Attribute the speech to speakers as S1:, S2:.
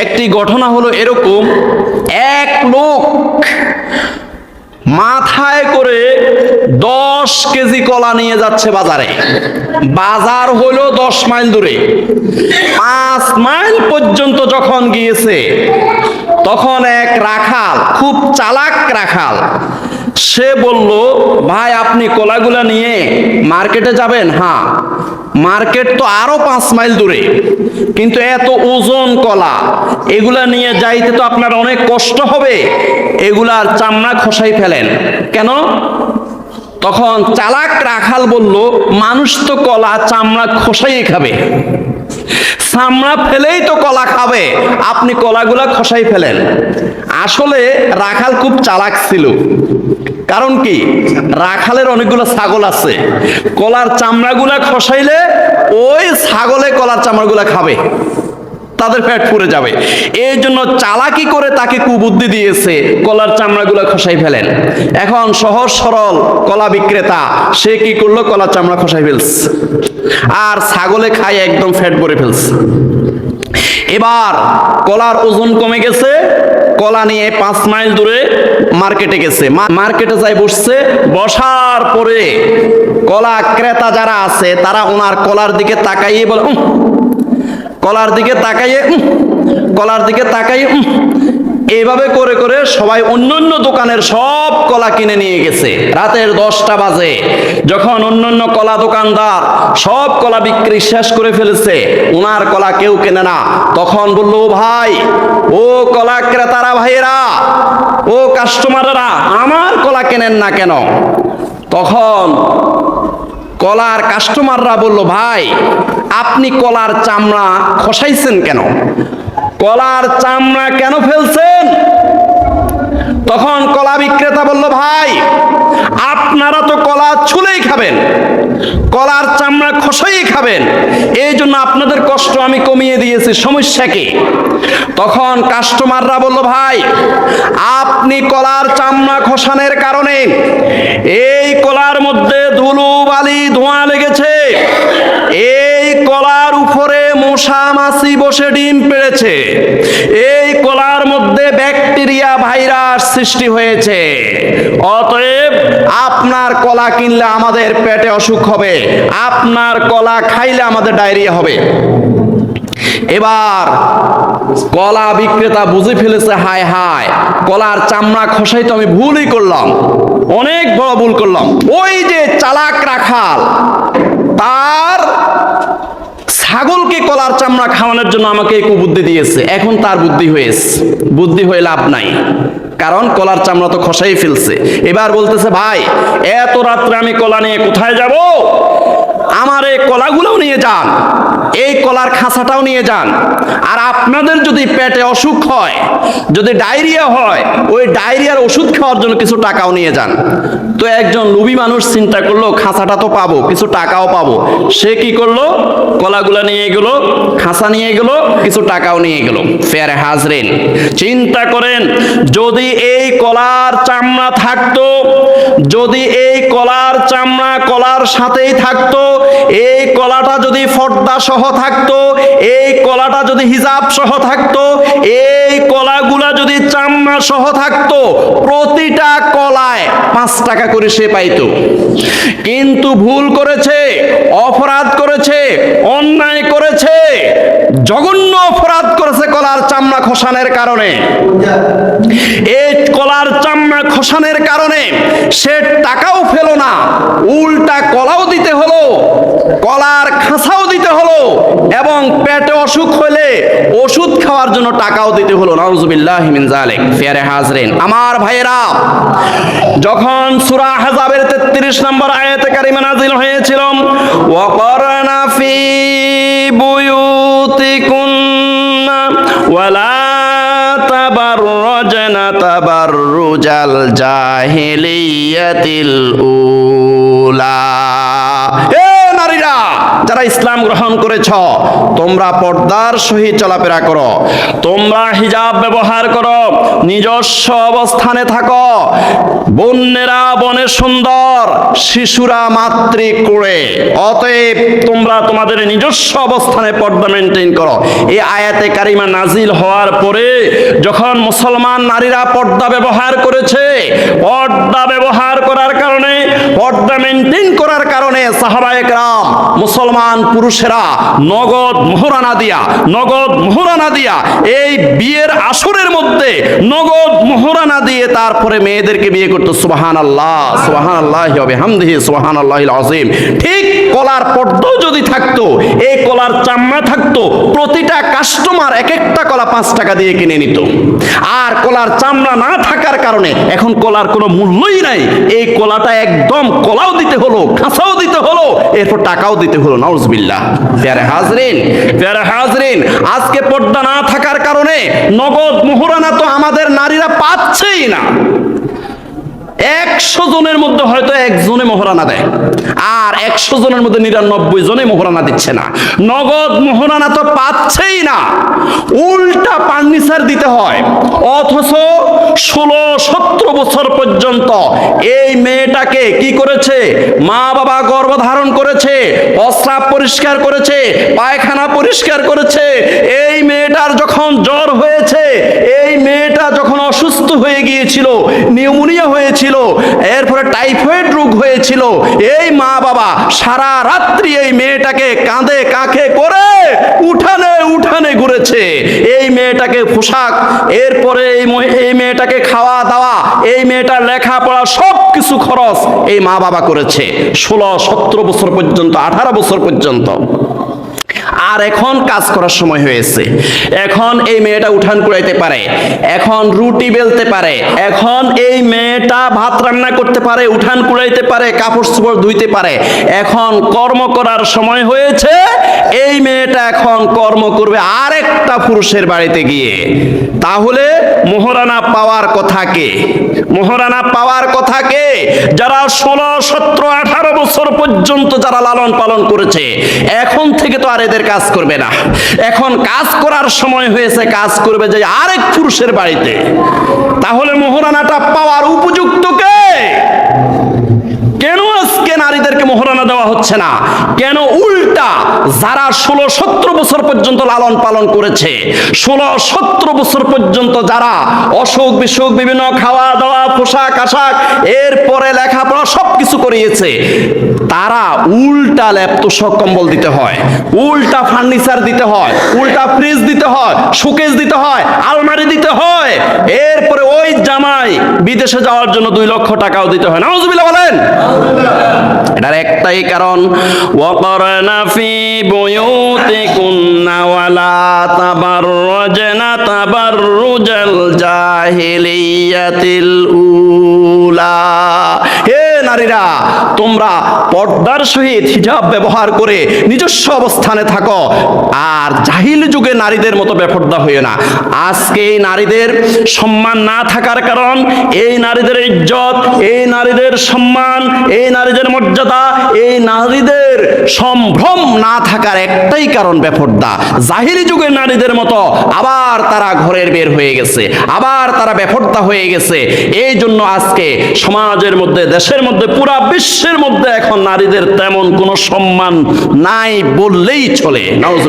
S1: একটি ঘটনা হলো এরকম। এক লোক মাথায় করে দশ কেজি কলা নিয়ে যাচ্ছে বাজারে। বাজার হলো দশ মাইল দূরে। পাঁচ মাইল পর্যন্ত যখন গিয়েছে, তখন এক রাখাল, খুব চালাক রাখাল, সে বলল, ভাই, আপনি কলাগুলা নিয়ে মার্কেটে যাবেন? হ্যাঁ। মার্কেট তো আরও পাঁচ মাইল দূরে। কিন্তু এত ওজন কলা, এগুলা নিয়ে যাইতে তো আপনার অনেক কষ্ট হবে। এগুলার চামড়া খসাই ফেলেন। কেন? তখন চালাক রাখাল বলল, মানুষ তো কলা, চামড়া খসাই খাবে। চামড়া ফেলেই তো কলা খাবে। আপনি কলাগুলা খসাই ফেলেন। আসলে রাখাল খুব চালাক ছিল। কারণ কি? রাখালের অনেকগুলো ছাগল আছে। কলার চামড়াগুলা খসাইলে ওই ছাগলে কলার চামড়াগুলা খাবে। তাদের পেট পুড়ে যাবে। এই জন্য চালাকি করে তাকে কুবুদ্ধি দিয়েছে, কলার চামড়াগুলো খসাই ফেলেন। এখন সহজ সরল কলা বিক্রেতা, সে কি করল? কলার চামড়া খসাই ফেলছে। আর ছাগলে খায় একদম ফ্যাট ভরে ফেলছে। এবার কলার ওজন কমে গেছে কলা নিয়ে পাঁচ মাইল দূরে মার্কেটে গেছে। মার্কেটে যাই বসছে, বসার পরে কলা ক্রেতা যারা আছে, তারা ওনার কলার দিকে তাকাইয়ে বলে কলার দিকে তাকাইয়ে কলার দিকে তাকাইয়ে উম, এইভাবে করে করে সবাই অন্য অন্য দোকানের সব কলা কিনে নিয়ে গেছে। রাতের দশটা বাজে। যখন অন্য অন্য কলা দোকানদার সব কলা বিক্রি শেষ করে ফেলেছে ওনার কলা কেউ কেনে না। তখন বলল "ও ভাই ও কলা ক্রেতারা ভাইয়েরা ও কাস্টমাররা আমার কলা কেনেন না কেন? তখন কলার কাস্টমাররা বলল ভাই আপনি কলার চামড়া খসাইছেন কেন? কলার চামড়া কেন ফেলছেন? তখন কলা বিক্রেতা বলল, ভাই, আপনারা তো কলা ছুলেই খাবেন, কলার চামড়া খসাই খাবেন, এই জন্য আপনাদের কষ্ট আমি কমিয়ে দিয়েছি, সমস্যা কি? তখন কাস্টমাররা বলল, ভাই, আপনি কলার চামড়া খসানের কারণে এই কলার মধ্যে ধুলো, বালি, ধোঁয়া লেগেছে, এই মশা মাছি বসে ডিম পেড়েছে। এই কলার মধ্যে ব্যাকটেরিয়া ভাইরাস সৃষ্টি হয়েছে। অতএব আপনার কলা কিনলে আমাদের পেটে অসুখ হবে, আপনার কলা খাইলে আমাদের ডায়রিয়া হবে। এবার কলা বিক্রেতা বুঝে ফেলেছে, হায় হায়, কলার চামড়া খসাই তো আমি ভুলই করলাম, অনেক বড় ভুল করলাম। ওই যে চালাক রাখাল, তার ছাগলকে কলার চামড়া খাওয়ানোর জন্য আমাকে এই কুবুদ্ধি দিয়েছে। এখন তার বুদ্ধি হয়েছে। বুদ্ধি হয়ে লাভ নাই। কারণ কলার চামড়া তো খসাই ফেলছে। এবার বলতেছে, ভাই, এত রাত্রে আমি কলা নিয়ে কোথায় যাব? আমার এই কলাগুলোও নিয়ে যান। এই কলার খাঁচাটাও নিয়ে যান। আর আপনাদের যদি পেটে অসুখ হয়, যদি ডায়রিয়া হয়, ওই ডায়রিয়ার ওষুধ খাওয়ার জন্য কিছু টাকাও নিয়ে যান। তো একজন লুবি মানুষ চিন্তা করল, খাঁচাটা তো পাবো, কিছু টাকাও পাবো। সে কি করল? কলাগুলা নিয়ে গেলো, খাঁচা নিয়ে গেলো, কিছু টাকাও নিয়ে গেলো। ফেয়ার হাজরেন, চিন্তা করেন, যদি এই কলার চামড়া থাকতো যদি এই কলার চামড়া কলার সাথেই থাকতো, এই কলাটা যদি ফর্দা সহ থাকতো, এই কলাটা যদি হিজাব সহ থাকতো, এই কলাগুলা যদি চামড়া সহ থাকতো, প্রতিটা কলায় পাঁচ টাকা করে সে পাইতো। কিন্তু ভুল করেছে, অপরাধ করেছে, অন্যায় করেছে, জঘন্য অপরাধ করেছে কলার চামড়া খসানের কারণে। এই কলার চামড়া খসানের কারণে সে টাকাও পেল না। উল্টা কলাও দিতে হলো, কলার খাঁচাও দিতে হলো, এবং পেটে অসুখ হলে ওষুধ খাওয়ার জন্য টাকাও দিতে হলো। নাউজুবিল্লাহ মিন জালিক হাজরিন, আমার ভাইয়েরা, যখন সূরা আহজাবের 33 নম্বর আয়াতে কারিমা নাযিল হয়েছিল ওয়াকারনা ফি বুয়ুতিকুন্না ওয়ালা তাবাররাজনা তাবাররুজাল জাহিলিয়াতিল উলা এ নারীরা যারা ইসলাম গ্রহণ করেছ, তোমরা পর্দার সহিত চলাফেরা করো, তোমরা হিজাব ব্যবহার করো, নিজস্ব অবস্থানে থাকো, বন্যেরা বনে সুন্দর, শিশুরা মাতৃ করে অতএব তোমরা তোমাদের নিজস্ব অবস্থানে পর্দা মেনটেন করো। এই আয়াতে কারিমা নাজিল হওয়ার পরে যখন মুসলমান নারীরা পর্দা ব্যবহার করেছে, পর্দা ব্যবহার করার কারণে পর্দা মেনটেন করার কারণে সাহাবায়করাম মুসলমান পুরুষেরা নগদ মোহরানা দিয়া, নগদ মোহরানা দিয়া এই বিয়ের আসরের মধ্যে নগদ মোহরানা দিয়ে তারপরে মেয়েদেরকে বিয়ে করতো। সুবাহান আল্লাহ সুবাহান আল্লাহ হবে হামদিহি সুবাহান আল্লাহ আজিম ঠিক কলার পর্দাও যদি থাকতো, এই কলার চাম্মা থাকতো, প্রতিটা কাস্টমার এক একটা কলা পাঁচ টাকা দিয়ে কিনে নিত। আর কলার চামড়া না থাকার কারণে এখন কলার কোনো মূল্যই নাই। এই কলাটা একদম কলাও দিতে হলো খাঁচাও দিতে হলো, এরপর টাকাও দিতে হলো, নাউজবিল্লাহ। প্যারে হাজরিন প্যারে হাজরিন, আজকে পর্দা না থাকার কারণে নগদ মোহরানা তো আমাদের নারীরা পাচ্ছেই না। একশো জনের মধ্যে হয়তো একজনে মোহরানা দেয়। আর একশো জনের মধ্যে নিরানব্বই জনে মোহরানা দিচ্ছে না। নগদ মোহরানা তো পাচ্ছেই না। উল্টা ফার্নিচার দিতে হয়। অথচ ষোলো সতেরো বছর পর্যন্ত এই মেয়েটাকে কি করেছে? মা বাবা গর্ভধারণ করেছে, প্রস্রাব পরিষ্কার করেছে, পায়খানা পরিষ্কার করেছে। এই মেয়েটার যখন জ্বর হয়েছে, এই মেয়েটা যখন অসুস্থ হয়ে গিয়েছিল নিউমোনিয়া হয়েছিল এই মা বাবা, সারা রাত্রি এই মেয়েটাকে কাঁধে কাঁখে করে উঠানে উঠানে ঘুরেছে। এই মেয়েটাকে পোশাক, এরপরে এই এই মেয়েটাকে খাওয়া দাওয়া, এই মেয়েটার লেখাপড়া সব কিছু খরচ এই মা বাবা করেছে। ষোলো সতেরো বছর পর্যন্ত, আঠারো বছর পর্যন্ত। আর এখন কাজ করার সময় হয়েছে। এখন এই মেয়েটা উঠান কুড়াইতে পারে, এখন রুটি বেলতে পারে, এখন এই মেয়েটা ভাত রান্না করতে পারে, উঠান কুড়াইতে পারে, কাপড় চোপড় ধুইতে পারে। এখন কর্ম করার সময় হয়েছে এই মেয়েটা এখন কর্ম করবে আরেকটা পুরুষের বাড়িতে গিয়ে। তাহলে মোহরানা পাওয়ার কথা কে? মোহরানা পাওয়ার কথা কে? যারা ষোলো, সতেরো, আঠারো বছর পর্যন্ত যারা লালন পালন করেছে, এখন থেকে তো আর এদের কাজ করবে না। এখন কাজ করার সময় হয়েছে, কাজ করবে যে আরেক পুরুষের বাড়িতে। তাহলে মোহরানাটা পাওয়ার উপযুক্ত কে? মোহরানা দেওয়া হচ্ছে না। কেন উল্টা যারা ষোলো সতেরো বছর পর্যন্ত লালন পালন করেছে ষোলো সতেরো বছর পর্যন্ত যারা অসুখ বিসুখ বিভিন্ন খাওয়া দাওয়া পোশাক আশাক এরপরে লেখাপড়া সব কিছু করিয়েছে তারা উল্টা ল্যাপতোষক কম্বল দিতে হয় উল্টা ফার্নিচার দিতে হয় উল্টা ফ্রিজ দিতে হয় শোকেস দিতে হয় আলমারি দিতে হয় এরপরে ওই জামাই বিদেশে যাওয়ার জন্য দুই লক্ষ টাকাও দিতে হয়। না বলেন। এটার একটাই কারণ ওয়াকারনা ফি বুয়ুতিকুন্না ওয়ালা তাবাররাজনা তাবাররুজাল জাহিলিয়াতিল উলা। হে নারীরা তোমরা পর্দার সহিত হিজাব ব্যবহার করে নিজস্ব অবস্থানে থাকো। আর জাহিল যুগে নারীদের মতো বেপর্দা হইও না। আজকে এই নারীদের সম্মান না থাকার কারণ এই নারীদের ইজ্জত, এই নারীদের সম্মান, এই নারীদের মর্যাদা, এই নারীদের সম্ভ্রম না থাকার একটাই কারণ বেপর্দা। জাহিলি যুগের নারীদের মতো আবার তারা ঘরের বের হয়ে গেছে, আবার তারা বেপর্দা হয়ে গেছে। এই জন্য আজকে সমাজের মধ্যে, দেশের মধ্যে পুরা বিশ্বের মধ্যে এখন নারীদের তেমন কোনো সম্মান নাই বললেই চলে। নওয়াজ